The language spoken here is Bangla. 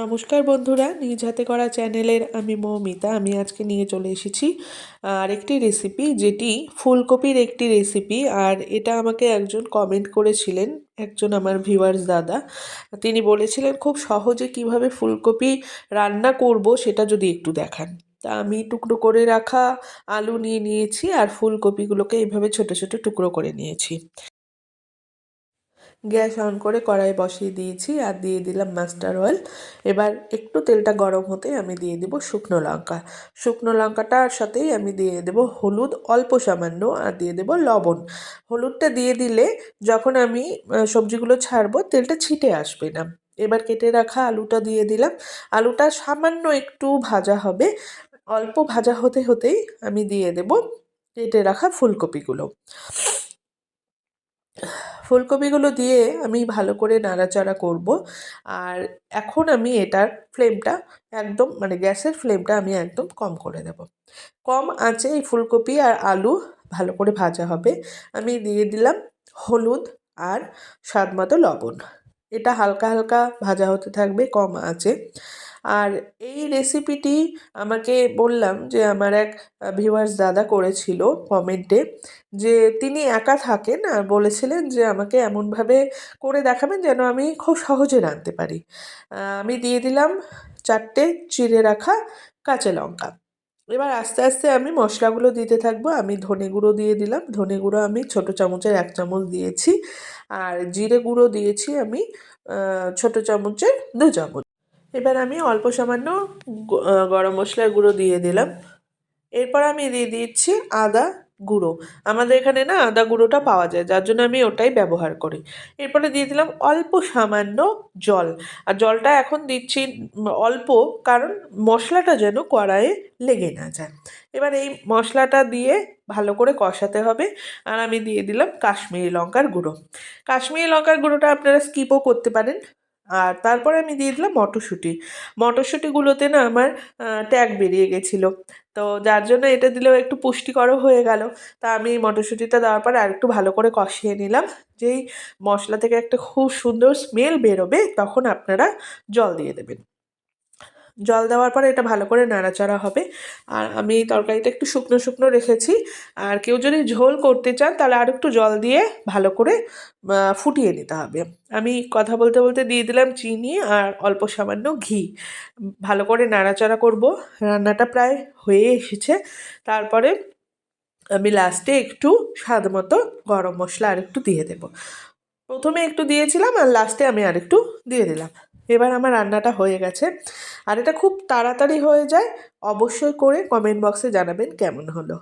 নমস্কার বন্ধুরা, নিজ হাতে করা চ্যানেলের আমি মৌমিতা, আমি আজকে নিয়ে চলে এসেছি আর একটি রেসিপি যেটি ফুলকপির একটি রেসিপি আর এটা আমাকে একজন কমেন্ট করেছিলেন, একজন আমার ভিউয়ার্স দাদা। তিনি বলেছিলেন, খুব সহজে কীভাবে ফুলকপি রান্না করব সেটা যদি একটু দেখান। তা আমি টুকরো করে রাখা আলু নিয়ে নিয়েছি আর ফুলকপিগুলোকে এইভাবে ছোট ছোট টুকরো করে নিয়েছি। গ্যাস অন করে কড়াই বসিয়ে দিয়েছি আর দিয়ে দিলাম মাস্টার অয়েল। এবার একটু তেলটা গরম হতে আমি দিয়ে দেবো শুকনো লঙ্কা। শুকনো লঙ্কাটার সাথেই আমি দিয়ে দেবো হলুদ, অল্প সামান্য, আর দিয়ে দেবো লবণ। হলুদটা দিয়ে দিলে যখন আমি সবজিগুলো ছাড়বো, তেলটা ছিটে আসবে না। এবার কেটে রাখা আলুটা দিয়ে দিলাম। আলুটা সামান্য একটু ভাজা হবে। অল্প ভাজা হতে হতেই আমি দিয়ে দেব কেটে রাখা ফুলকপিগুলো। ফুলকপিগুলো দিয়ে আমি ভালো করে নাড়াচাড়া করব। আর এখন আমি এটার ফ্লেমটা একদম মানে গ্যাসের ফ্লেমটা আমি একদম কম করে দেব। কম আঁচে এই ফুলকপি আর আলু ভালো করে ভাজা হবে। আমি দিয়ে দিলাম হলুদ আর স্বাদ মতো লবণ। এটা হালকা হালকা ভাজা হতে থাকবে কম আঁচে। আর এই রেসিপিটি আমাকে বললাম যে আমার এক ভিউয়ার্স দাদা করেছিল কমেন্টে যে তিনি একা থাকেন আর বলেছিলেন যে আমাকে এমনভাবে করে দেখাবেন যেন আমি খুব সহজে রাঁধতে পারি। আমি দিয়ে দিলাম চারটে চিড়ে রাখা কাঁচা লঙ্কা। এবার আস্তে আস্তে আমি মশলাগুলো দিতে থাকব। আমি ধনে গুঁড়ো দিয়ে দিলাম। ধনে গুঁড়ো আমি ছোটো চামচের এক চামচ দিয়েছি। আর জিরে গুঁড়ো দিয়েছি আমি ছোটো চামচের দু চামচ। এবার আমি অল্প সামান্য গরম মশলার গুঁড়ো দিয়ে দিলাম। এরপর আমি দিয়ে দিচ্ছি আদা গুঁড়ো। আমাদের এখানে না আদা গুঁড়োটা পাওয়া যায়, যার জন্য আমি ওটাই ব্যবহার করি। এরপরে দিয়ে দিলাম অল্প সামান্য জল। আর জলটা এখন দিচ্ছি অল্প, কারণ মশলাটা যেন কড়াইয়ে লেগে না যায়। এবার এই মশলাটা দিয়ে ভালো করে কষাতে হবে। আর আমি দিয়ে দিলাম কাশ্মীরি লঙ্কার গুঁড়ো। কাশ্মীরি লঙ্কার গুঁড়োটা আপনারা স্কিপও করতে পারেন। আর তারপরে আমি দিয়ে দিলাম মটরশুঁটি। মটরশুঁটিগুলোতে না আমার ট্যাগ বেরিয়ে গেছিল। তো যার জন্য এটা দিলেও একটু পুষ্টিকরও হয়ে গেল। তা আমি মটরশুঁটিটা দেওয়ার পরে আর একটু ভালো করে কষিয়ে নিলাম। যেই মশলা থেকে একটা খুব সুন্দর স্মেল বেরোবে, তখন আপনারা জল দিয়ে দেবেন। জল দেওয়ার পরে এটা ভালো করে নাড়াচাড়া হবে। আর আমি তরকারিটা একটু শুকনো শুকনো রেখেছি। আর কেউ যদি ঝোল করতে চান, তাহলে আর একটু জল দিয়ে ভালো করে ফুটিয়ে নিতে হবে। আমি কথা বলতে বলতে দিয়ে দিলাম চিনি আর অল্প সামান্য ঘি। ভালো করে নাড়াচাড়া করব। রান্নাটা প্রায় হয়ে এসেছে। তারপরে আমি লাস্টে একটু স্বাদ মতো গরম মশলা আর একটু দিয়ে দেবো। প্রথমে একটু দিয়েছিলাম আর লাস্টে আমি আর একটু দিয়ে দিলাম। এবার আমার রান্নাটা হয়ে গেছে। আর এটা খুব তাড়াতাড়ি হয়ে যায়, অবশ্যই করে কমেন্ট বক্সে জানাবেন কেমন হলো।